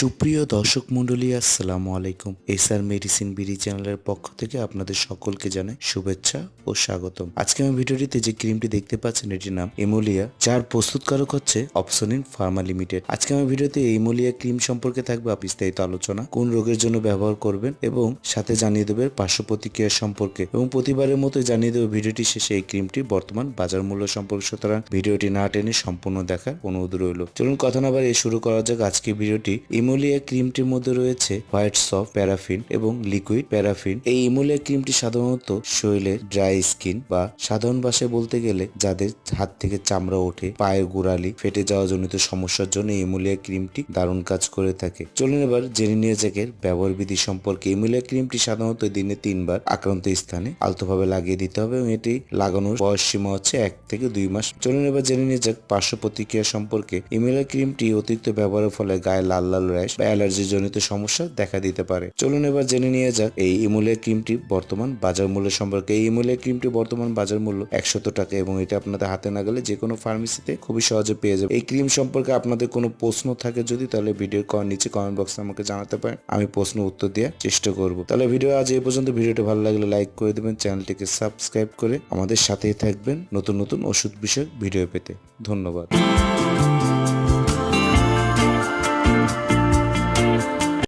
সুপ্রিয় দর্শক মন্ডলী আসসালামু আলাইকুম। এসআর মেডিসিন বিডি চ্যানেলের পক্ষ থেকে আপনাদের সকলকে জানাই শুভেচ্ছা ও স্বাগতম। আজকে আমি ভিডিওটিতে যে ক্রিমটি দেখতে পাচ্ছেন, এটির নাম এমোলিয়া, যার প্রস্তুতকারক হচ্ছে অপসনিন ফার্মা লিমিটেড। আজকে আমার ভিডিওতে এমোলিয়া ক্রিম সম্পর্কে থাকবে বিস্তারিত আলোচনা, কোন রোগের জন্য ব্যবহার করবেন এবং সাথে জানিয়ে দেবে পার্শ্ব প্রতিক্রিয়া সম্পর্কে। এবং প্রতিবারের মতো জানিয়ে দেবে ভিডিওটি শেষে এই ক্রিমটির বর্তমান বাজার মূল্য সম্পর্কে। সুতরাং ভিডিওটি না টেনে সম্পূর্ণ দেখার অনুরোধ রইল। চলুন কথা না বাড়িয়ে শুরু করা যাক আজকে ভিডিওটি। ইমোলিয়া ক্রিমটির মধ্যে রয়েছে হোয়াইট সফট প্যারাফিন এবং লিকুইড প্যারাফিন। এই ইমোলিয়া ক্রিমটি সাধারণত শরীরের ড্রাই স্কিন বা সাধারণ ভাষায় বলতে গেলে যাদের হাত থেকে চামড়া ওঠে, পায়ের গোড়ালি, ফেটে যাওয়া জনিত সমস্যার জন্য ইমোলিয়া ক্রিমটি দারুণ কাজ করে থাকে। চলুন এবার জেনে নিয়ে যাক এর ব্যবহার বিধি সম্পর্কে। ইমোলিয়া ক্রিমটি সাধারণত দিনে তিনবার আক্রান্ত স্থানে আলতোভাবে লাগিয়ে দিতে হবে এবং এটি লাগানোর বয়স সীমা হচ্ছে এক থেকে দুই মাস। চলুন এবার জেনে নিয়ে যাক পার্শ্ব প্রতিক্রিয়া সম্পর্কে। ইমোলিয়া ক্রিমটি অতিরিক্ত ব্যবহারের ফলে গায়ে লাল লাল র্যাশ বা অ্যালার্জি জনিত সমস্যা দেখা দিতে পারে। চলুন এবার জেনে নিয়ে যাক এই ইমোলিয়া ক্রিমটি বর্তমান বাজার মূল্য সম্পর্কে। এই ইমোলিয়া ক্রিমটি বর্তমান বাজার মূল্য একশত টাকা এবং এটা আপনাদের হাতে না গেলে যে কোনো ফার্মেসিতে খুবই সহজে পেয়ে যাবে এই ক্রিম সম্পর্কে আপনাদের কোনো প্রশ্ন থাকে যদি তাহলে ভিডিওর নিচে কমেন্ট বক্সে আমাকে জানাতে পারেন। আমি প্রশ্ন উত্তর দেওয়ার চেষ্টা করব। তাহলে ভিডিও আজ এই পর্যন্ত। ভিডিওটি ভালো লাগলে লাইক করে দেবেন, চ্যানেলটিকে সাবস্ক্রাইব করে আমাদের সাথেই থাকবেন নতুন নতুন ওষুধ বিষয়ক ভিডিও পেতে। ধন্যবাদ।